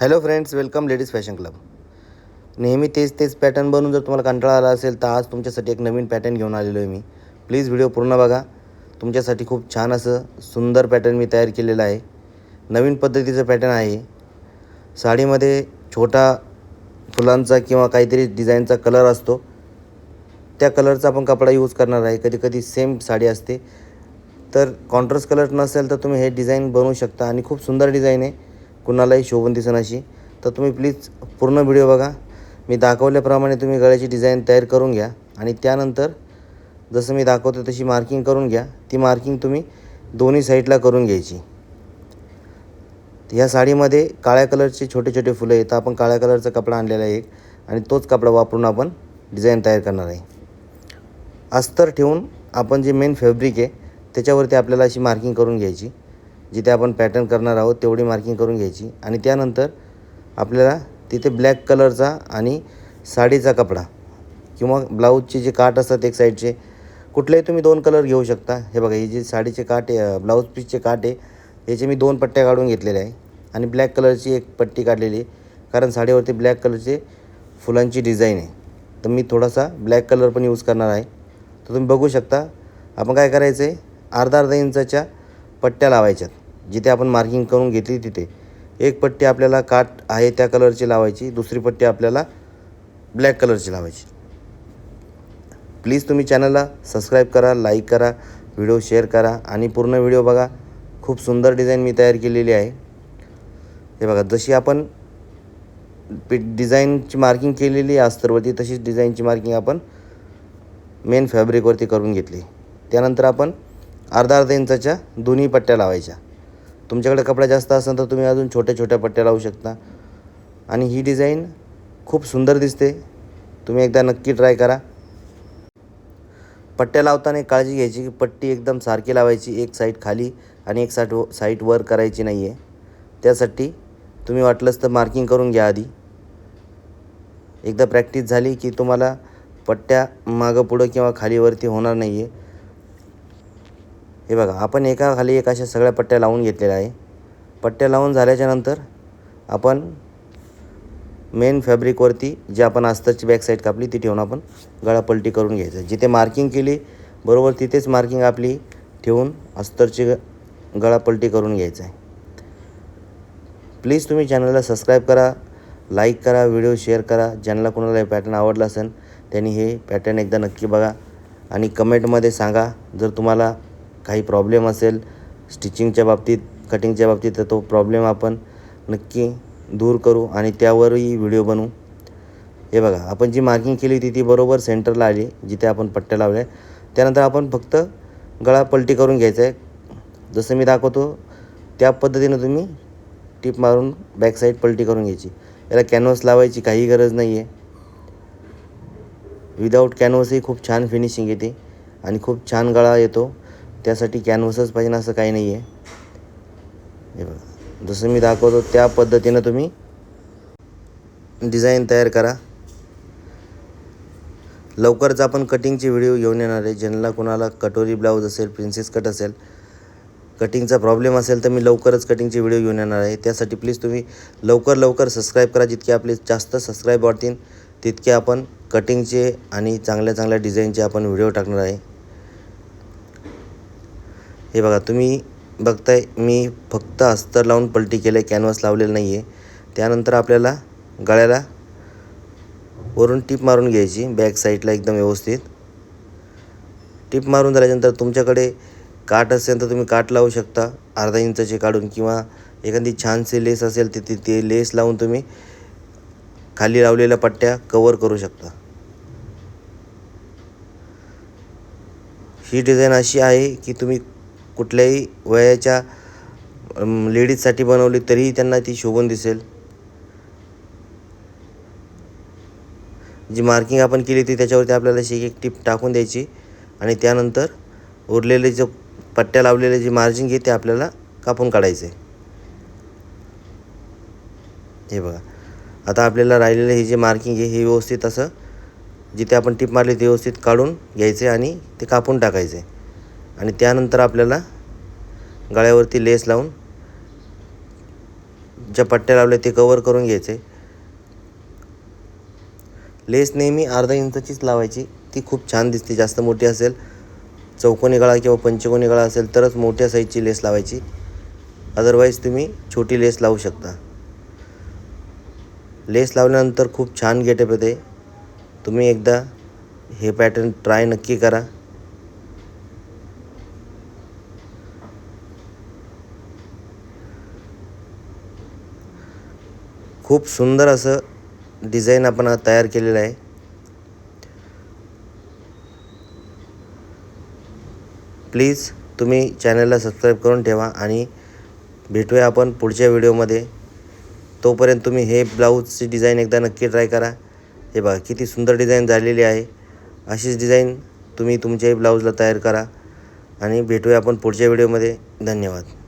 Hello friends welcome ladies fashion club नेहमी तेच तेच पॅटर्न बनवून जर तुम्हाला कंटाळा आला असेल तर आज तुमच्यासाठी एक नवीन पॅटर्न घेऊन आलेलो आहे मी. प्लीज व्हिडिओ पूर्ण बघा. तुमच्यासाठी खूप छान असं सुंदर पॅटर्न मी तयार केलेलं आहे. नवीन पद्धतीचं पॅटर्न आहे. साडीमध्ये छोटा फुलांचा किंवा काहीतरी डिझाईनचा कलर असतो. त्या कलरचा आपण कपडा यूज करणार आहे. कधी कधी सेम साडी असते. तर कॉन्ट्रास्ट कलर नसेल तर तुम्ही हे डिझाईन बनवू शकता. आणि खूप सुंदर डिझाईन आहे. कुणालाही शोभून दिसन अशी. तर तुम्ही प्लीज पूर्ण व्हिडिओ बघा. मी दाखवल्याप्रमाणे तुम्ही गळ्याची डिझाईन तयार करून घ्या. आणि त्यानंतर जसं मी दाखवतो तशी मार्किंग करून घ्या. ती मार्किंग तुम्ही दोन्ही साईडला करून घ्यायची. ह्या साडीमध्ये काळ्या कलरचे छोटे छोटे फुलं आहेत. तर आपण काळ्या कलरचा कपडा आणलेला आहे एक. आणि तोच कपडा वापरून आपण डिझाईन तयार करणार आहे. अस्तर ठेवून आपण जे मेन फॅब्रिक आहे त्याच्यावरती आपल्याला अशी मार्किंग करून घ्यायची. जिथे आपण पॅटर्न करणार आहोत तेवढी मार्किंग करून घ्यायची. आणि त्यानंतर आपल्याला तिथे ब्लॅक कलरचा आणि साडीचा कपडा किंवा ब्लाऊजचे जे काठ असतात एक साईडचे कुठलेही तुम्ही दोन कलर घेऊ शकता. हे बघा हे जे साडीचे काठ आहे ब्लाऊज पीसचे काठ आहे याचे मी दोन पट्ट्या काढून घेतलेल्या आहे. आणि ब्लॅक कलरची एक पट्टी काढलेली आहे कारण साडीवरती ब्लॅक कलरचे फुलांची डिझाईन आहे. तर मी थोडासा ब्लॅक कलर पण यूज करणार आहे. तर तुम्ही बघू शकता आपण काय करायचं आहे अर्धा अर्धा इंचाच्या पट्ट्या लावायच्यात. जिथे आपण मार्किंग करून घेतली तिथे. एक पट्टी आपल्याला काठ आहे त्या कलरची लावायची दुसरी पट्टी आपल्याला ब्लॅक कलरची लावायची. प्लीज तुम्ही चॅनलला सबस्क्राईब करा लाईक करा व्हिडिओ शेअर करा आणि पूर्ण व्हिडिओ बघा. खूप सुंदर डिझाईन मी तयार केलेली आहे. हे बघा जशी आपण डिझाईनची मार्किंग केलेली आहे अस्तरवरती तशीच डिझाईनची मार्किंग आपण मेन फॅब्रिकवरती करून घेतली. त्यानंतर आपण अर्धा अर्धा इंचाच्या दोन्ही पट्ट्या लावायच्या. तुमच्याकडे कपडा जास्त असेल तर तुम्ही अजून छोट्या छोट्या पट्ट्या लावू शकता. आणि ही डिझाईन खूप सुंदर दिसते. तुम्ही एकदा नक्की ट्राय करा. पट्ट्या लावताना काळजी घ्यायची की पट्टी एकदम सारखी लावायची एक साईड खाली आणि एक साईड साईड वर करायची नाही आहे त्यासाठी तुम्ही वाटलंच तर मार्किंग करून घ्या आधी. एकदा प्रॅक्टिस झाली की तुम्हाला पट्ट्या मागं पुढं किंवा खालीवरती होणार नाही आहे हे बघा आपण एका खाली एक अशा सगळ्या पट्ट्या लावून घेतलेल्या आहे. पट्ट्या लावून झाल्याच्यानंतर आपण मेन फॅब्रिकवरती जे आपण अस्तरची बॅक साईड कापली ती ठेवून आपण गळापलटी करून घ्यायचं. जिथे मार्किंग केली बरोबर तिथेच मार्किंग आपली ठेवून अस्तरची ग गळापलटी करून घ्यायचं आहे. प्लीज तुम्ही चॅनलला सबस्क्राईब करा लाईक करा व्हिडिओ शेअर करा. ज्यांना कोणाला हे पॅटर्न आवडला असेल त्यांनी हे पॅटर्न एकदा नक्की बघा. आणि कमेंटमध्ये सांगा जर तुम्हाला काही प्रॉब्लेम असेल स्टिचिंगच्या बाबतीत कटिंगच्या बाबतीत तर तो प्रॉब्लेम आपण नक्की दूर करू आणि त्यावरही व्हिडिओ बनवू. हे बघा आपण जी मार्किंग केली होती ती बरोबर सेंटरला आली जिथे आपण पट्ट्या लावल्या. त्यानंतर आपण फक्त गळा पलटी करून घ्यायचा आहे. जसं मी दाखवतो त्या पद्धतीनं तुम्ही टीप मारून बॅक साईड पलटी करून घ्यायची. याला कॅनव्हस लावायची काही गरज नाही आहे विदाऊट कॅनव्हसही खूप छान फिनिशिंग येते आणि खूप छान गळा येतो. त्यासाठी कॅनव्हसच पाहिजे असं काही नाही आहे हे बघा. जसं मी दाखवतो त्या पद्धतीनं तुम्ही डिझाईन तयार करा. लवकरच आपण कटिंगचे व्हिडिओ घेऊन येणार आहे. ज्यांना कोणाला कटोरी ब्लाऊज असेल प्रिन्सेस कट असेल कटिंगचा प्रॉब्लेम असेल तर मी लवकरच कटिंगचे व्हिडिओ घेऊन येणार आहे. त्यासाठी प्लीज तुम्ही लवकर लवकर सबस्क्राईब करा. जितके आपले जास्त सबस्क्राईब वाढतील तितके आपण कटिंगचे आणि चांगल्या चांगल्या डिझाईनचे आपण व्हिडिओ टाकणार आहे. हे बघा तुम्ही बघताय मी फक्त अस्तर लावून पलटी केलं आहे कॅनव्हास लावलेलं नाही आहे त्यानंतर आपल्याला गळ्याला वरून टीप मारून घ्यायची बॅक साईडला एकदम व्यवस्थित. टीप मारून झाल्यानंतर तुमच्याकडे काठ असेल तर तुम्ही काठ लावू शकता अर्धा इंचाचे काढून किंवा एखादी छानशी लेस असेल तर ती ते लेस लावून तुम्ही खाली लावलेल्या पट्ट्या कवर करू शकता. ही डिझाईन अशी आहे की तुम्ही कुठल्याही वयाच्या लेडीजसाठी बनवली तरीही त्यांना ती शोभून दिसेल. जी मार्किंग आपण केली ती त्याच्यावरती आपल्याला अशी एक टीप टाकून द्यायची. आणि त्यानंतर उरलेले जे पट्ट्या लावलेले जे मार्जिन आहे ते आपल्याला कापून काढायचे. हे बघा. आता आपल्याला राहिलेलं हे जे मार्किंग आहे हे व्यवस्थित असं जिथे आपण टीप मारली ते व्यवस्थित काढून घ्यायचे आणि ते कापून टाकायचे. आणि त्यानंतर आपल्याला गळ्यावरती लेस लावून ज्या पट्ट्या लावल्या ते कवर करून घ्यायचे. लेस नेहमी अर्धा इंचाचीच लावायची. ती खूप छान दिसते. जास्त मोठी असेल चौकोनी गळा किंवा पंचकोनी गळा असेल तरच मोठ्या साईजची लेस लावायची. अदरवाईज तुम्ही छोटी लेस लावू शकता. लेस लावल्यानंतर खूप छान गेटअप येते. तुम्ही एकदा हे पॅटर्न ट्राय नक्की करा. खूप सुंदर असं डिझाईन आपण तयार केलेलं आहे. प्लीज तुम्ही चॅनलला सबस्क्राईब करून ठेवा आणि भेटूया आपण पुढच्या व्हिडिओमध्ये तोपर्यंत तुम्ही हे ब्लाऊजची डिझाईन एकदा नक्की ट्राय करा. हे बघा किती सुंदर डिझाईन झालेली आहे. अशीच डिझाईन तुम्ही तुमच्याही ब्लाऊजला तयार करा. आणि भेटूया आपण पुढच्या व्हिडिओमध्ये धन्यवाद.